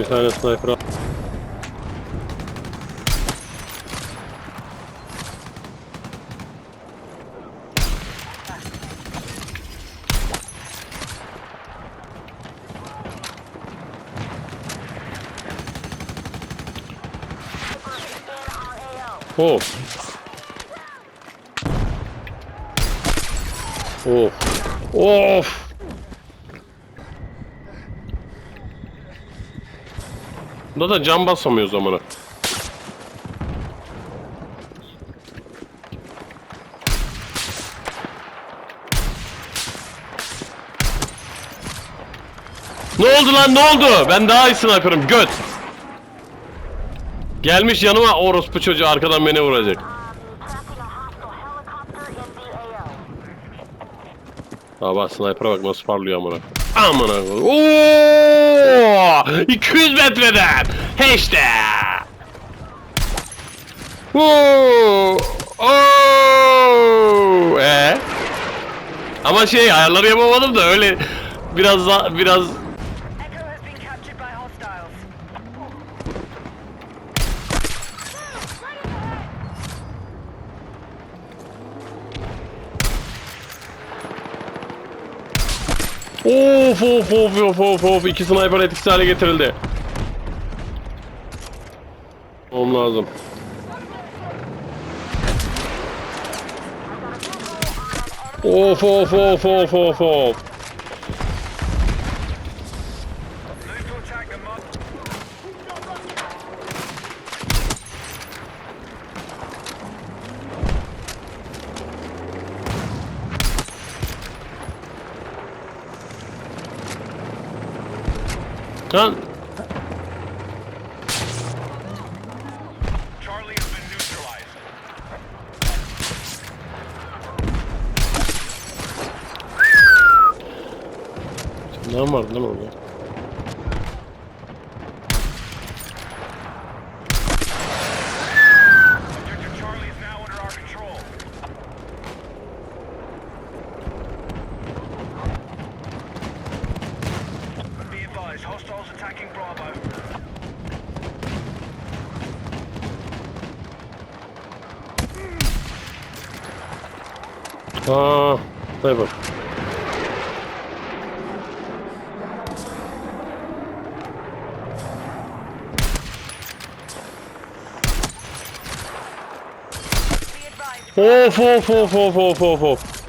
Bir tane sniper al. Oh. Of. Bunda da cam basamıyor zamana. Ne oldu lan ne oldu? Ben daha iyi sniper'ım göt. Gelmiş yanıma orospu çocuğu arkadan beni vuracak. Aa bak sniper'a bak nasıl parlıyor amına. Amına koyayım. Oo! 200 metreden. He işte. Oo! Oo! Ee? Ama şey ayarları yapamadım da öyle biraz daha biraz Of of of of of of iki sniper etkisiz hale getirildi. Olmam lazım. Of of of of of of. Lan Charlie has been neutralized. ne var değil mi orada? Be advised. Of of of of of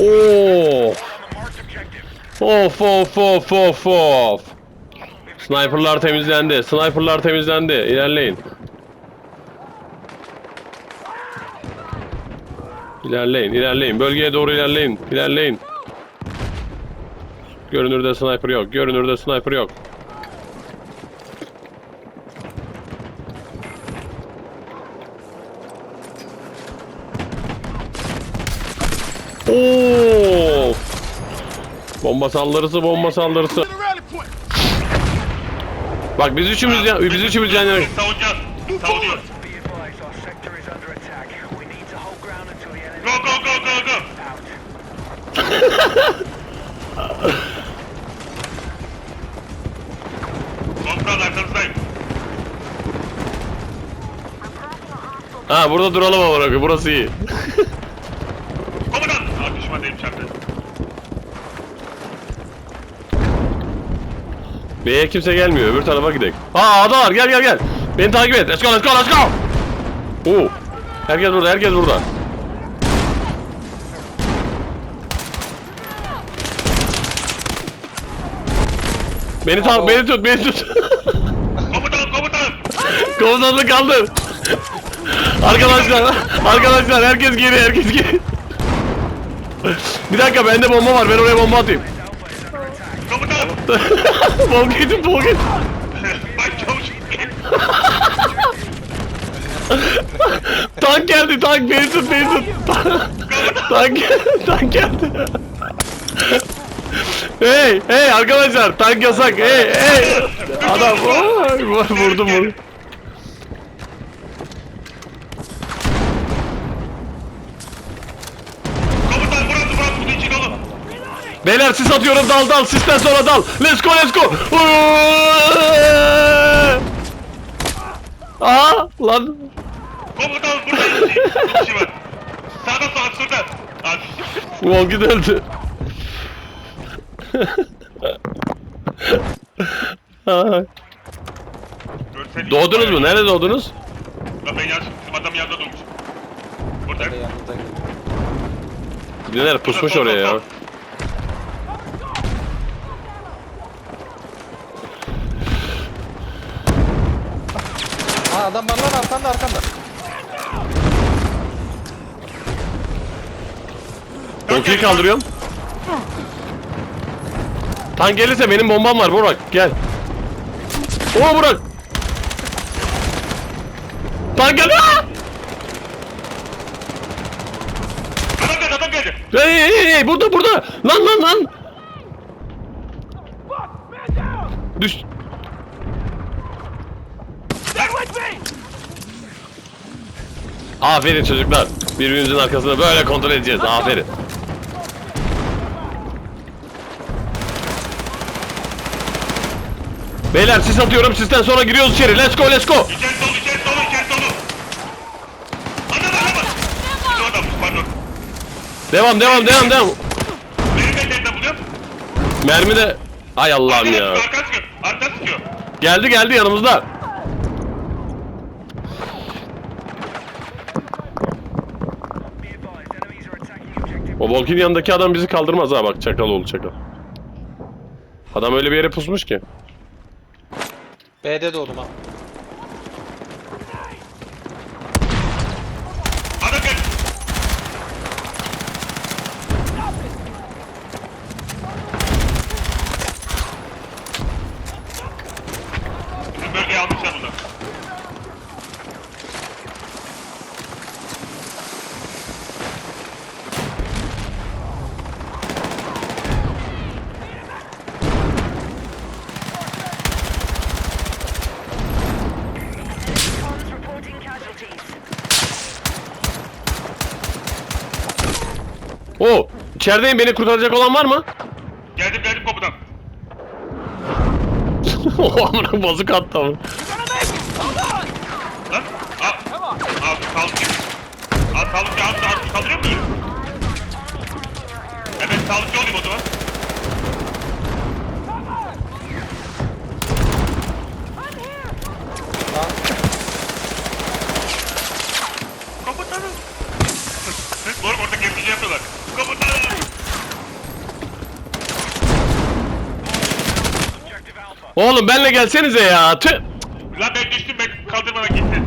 Objective. Of of of of of. Sniperlar temizlendi. Sniperlar temizlendi. İlerleyin. İlerleyin, ilerleyin. Bölgeye doğru ilerleyin. İlerleyin. Görünürde sniper yok. Görünürde sniper yok. Oo! Bomba saldırısı, bomba saldırısı. Bak biz üçümüz ya, biz üçümüz yan yana. Savunacağız. Savunuyoruz. Go go go go go. Kontrol arkanızdayım. Ha burada duralım ama. Burası iyi. Komutan. Aa düşman değilim içeride. B'ye kimse gelmiyor. Öbür tarafa gidelim. Aa ada var. Gel gel gel. Beni takip et. Let's go let's go let's go. Oo. Herkes burada. Herkes burada. Beni tak, beni tut, beni tut. Komutanım komutanım. Komutanlık kaldır. Arkadaşlar, arkadaşlar herkes geri, herkes geri. Bir dakika bende bomba var. Ben oraya bomba atayım. Bol gidin. Bak çavuş. Tank geldi, tank beni tut. tank, tank geldi. hey, hey arkadaşlar, tank yasak. Hey, hey. Adam, oy, vurdum vurdum. Beyler sis atıyorum dal dal sisten sonra dal. Let's go let's go. Aa lan. Komutan burada iki iki kişi var. Sağda sağ şurada. Abi. Volgin öldü. Görsel Doğdunuz mu? Nerede doğdunuz? Lan ben yanlış bizim adam yanında durmuş. Burada. Neler pusmuş oraya ya. Aa adam var lan arkanda arkanda. Volkin'i kaldırıyorum. Tank gelirse benim bombam var Burak gel. Oo Burak. Tank geldi. Aa! Adam geldi adam geldi. Hey hey, hey burada burada. Lan lan lan. Aferin çocuklar. Birbirimizin arkasını böyle kontrol edeceğiz. Aferin. Beyler sis atıyorum. Sisten sonra giriyoruz içeri. Let's go let's go. İçeri dolu içeri dolu içeri dolu. Adam adam. Bu adammış pardon. Devam devam devam devam. Benim de nereden buluyorum? Mermi de... Ay Allah'ım ya. Arka sıkıyor. Arka sıkıyor. Geldi geldi yanımızda. Volkin yanındaki adam bizi kaldırmaz ha bak çakal oğlu çakal. Adam öyle bir yere pusmuş ki. B'de doğdum ha. Adam geldi. Bizim bölgeyi almışlar bunlar. Comms reporting casualties. Oo içerideyim beni kurtaracak olan var mı? Geldim geldim komutan. O amına bozuk attı ama. Lan. Al. Al. Kaldırıyor muyum? Evet sağlıkçı olayım o zaman. Oğlum benle gelsenize ya. Tüh. Lan ben düştüm ben kaldırmana gitti.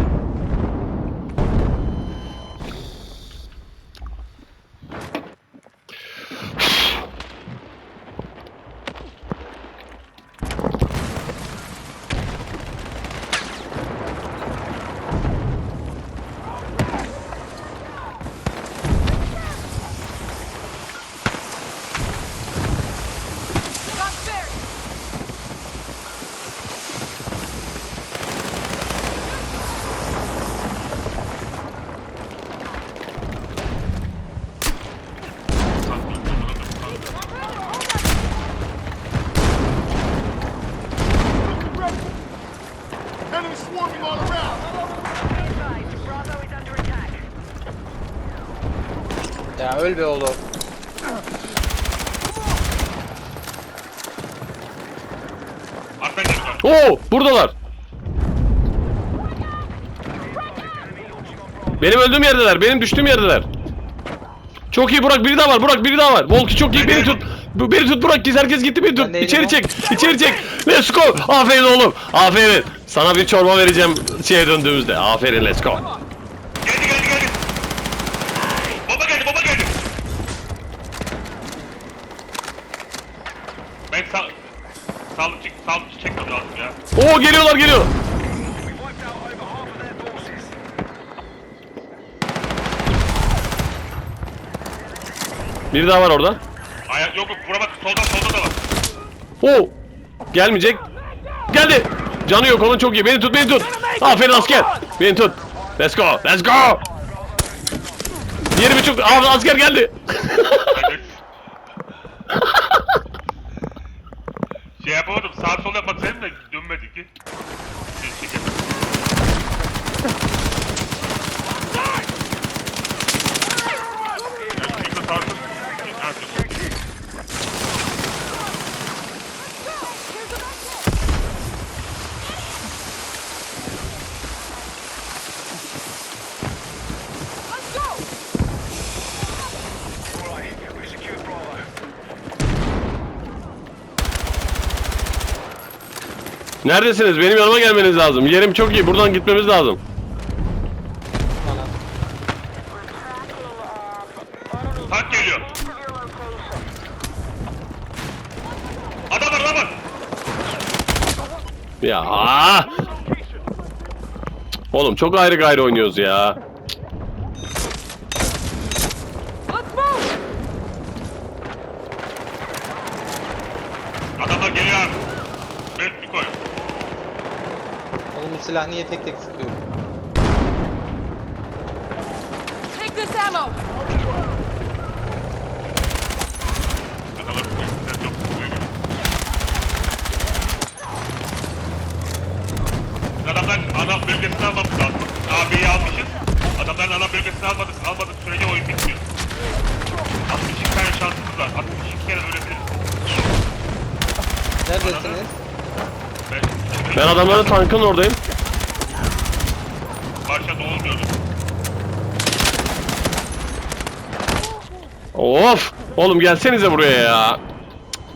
Öl be oğlum. Oo buradalar. Benim öldüğüm yerdeler. Benim düştüğüm yerdeler. Çok iyi Burak biri daha var. Burak biri daha var. Volki çok iyi. Beni tut. Beni tut Burak. Giz herkes gitti beni tut. İçeri çek. İçeri çek. Let's go. Aferin oğlum. Aferin. Sana bir çorba vereceğim şeye döndüğümüzde. Aferin let's go. Gel sağlıkçı, sağlıkçı çekmem lazım ya. Oo geliyorlar geliyor. Biri daha var orada. Ayak yok yok vuramadık. Solda solda da var. Oo. Gelmeyecek. Geldi. Canı yok onun çok iyi. Beni tut beni tut. Aferin asker. Beni tut. Let's go. Let's go. Diğeri bir çok... Aa, asker geldi. Şey yapamadım. Sağ sol yapmak de dönmedi ki. Şey, şey, Evet, bir de sarsın. Ha, dur. All right, we've secured Bravo. Neredesiniz? Benim yanıma gelmeniz lazım. Yerim çok iyi. Buradan gitmemiz lazım. Tank geliyor. Adam var adam var. Ya. Oğlum çok ayrı gayrı oynuyoruz ya. Adamlar geliyor abi. Evet bir koy. Oğlum bu silah niye tek tek sıkıyor? Take this ammo. Adamlar ana bölgesini almamız lazım. AB'yi almışız. Adamların ana bölgesini almadık. Almadık sürece oyun bitmiyor. 62 tane şansımız var. 62 kere ölebiliriz. Neredesiniz? Ben, Ben adamların tankın oradayım. Oğlum gelsenize buraya ya.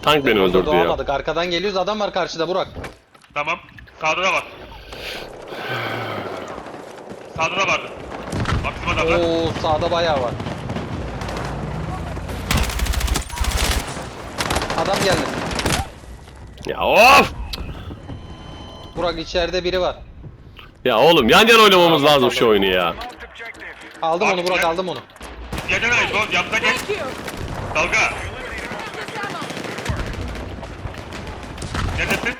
Tank beni öldürdü ya. doğamadık. Arkadan geliyoruz. Adam var karşıda Burak. Tamam. Var. Sağda da vardı. Bak bizim adamlar. Oo sağda bayağı var. Adam geldi. Ya of. Burak içeride biri var. Ya oğlum yan yana oynamamız lazım şu oyunu ya. Aldım onu Burak gel. aldım onu. Gel ayız oğlum yanına gel. Thank you. Dalga. Neredesin?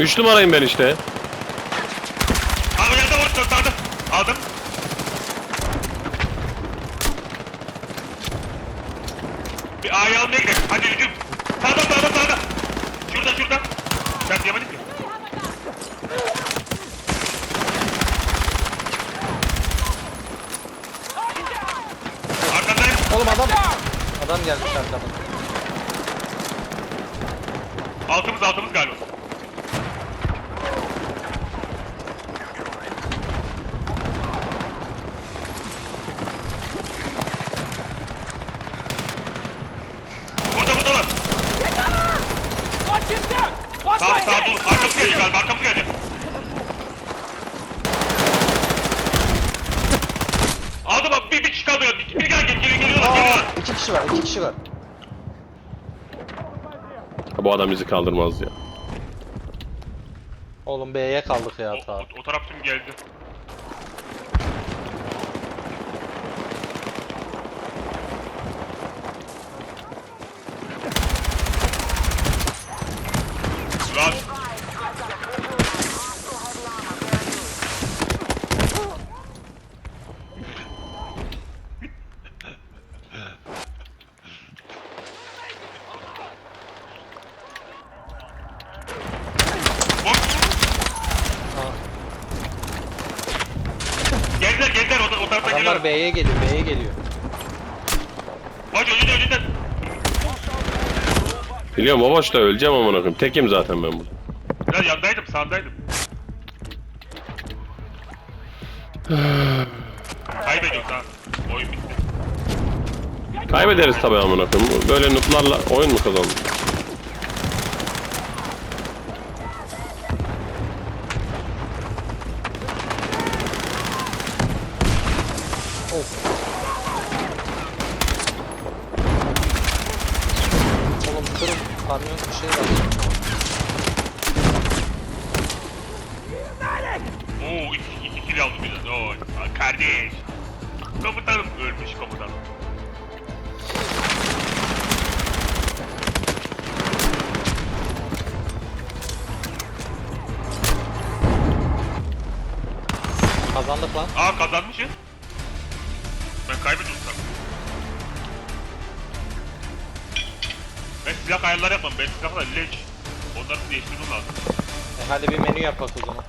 3 numarayım ben işte. Aa yerde var sağda. Aldım. Bir A'yı almaya gidelim. Hadi hücum. Sağda sağda sağda. Şurada şurada. Sen yemedik mi? Arkandayım. Oğlum adam. Adam gelmiş arkadan. Altımız altımız galiba. Burada burada var. Watch his step. Watch Sağ my sağ head. dur. Arkamız gelecek galiba. Arkamız gelecek. Aldım abi. Bir, bir kişi kaldı. Bir, bir gel gel geliyor geliyorlar Aa, geliyorlar. iki kişi var. iki kişi var. Bu adam bizi kaldırmaz ya. Oğlum B'ye kaldık ya O, ta. o, o taraf tüm geldi. Lan Bak. Geldiler geldiler geliyorlar. B'ye geliyor. B'ye geliyor. Bak önünde önünde. Biliyorum o boşta öleceğim amına koyayım. Tekim zaten ben burada. Biraz yandaydım sağındaydım. Kaybediyoruz ha. Oyun bitti. Kaybederiz tabii amına koyayım. Böyle nutlarla oyun mu kazandık? Kazandık lan. Aa kazanmışız. Ben kaybediyorum sanırım. Ben silah ayarları yapmam. Ben silahlar leş. Onları değiştirmem lazım. E hadi bir menü yap bak o zaman.